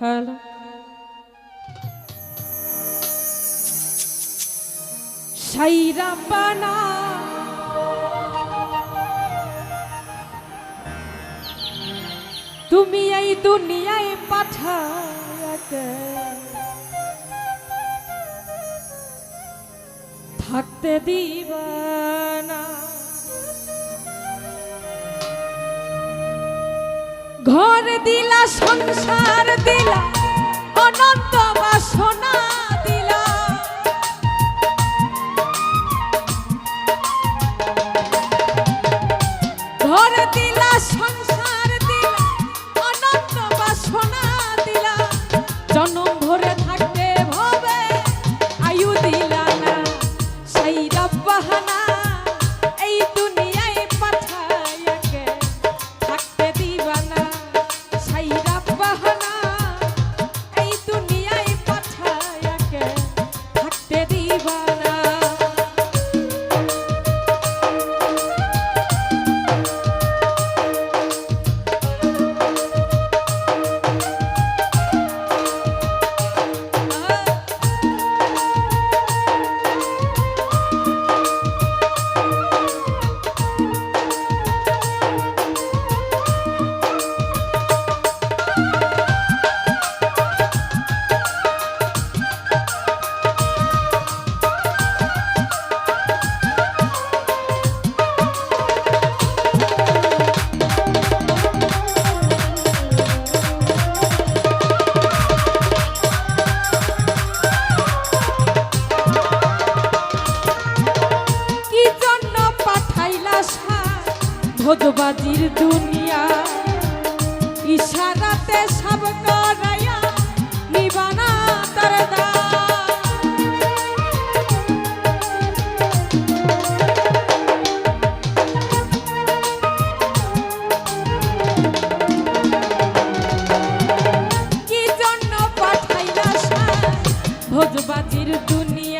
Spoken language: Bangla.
হ্যালো সাইরা বানা। তুমি এই দুনিয়ায় পাঠাতে থাকতে দিবা না ঘর দিলা সংসার দিলা। বাজির দুনিয়া। ইশারাতে সব করাইয়া নিবানা তার দা। ভোজবাজির দুনিয়া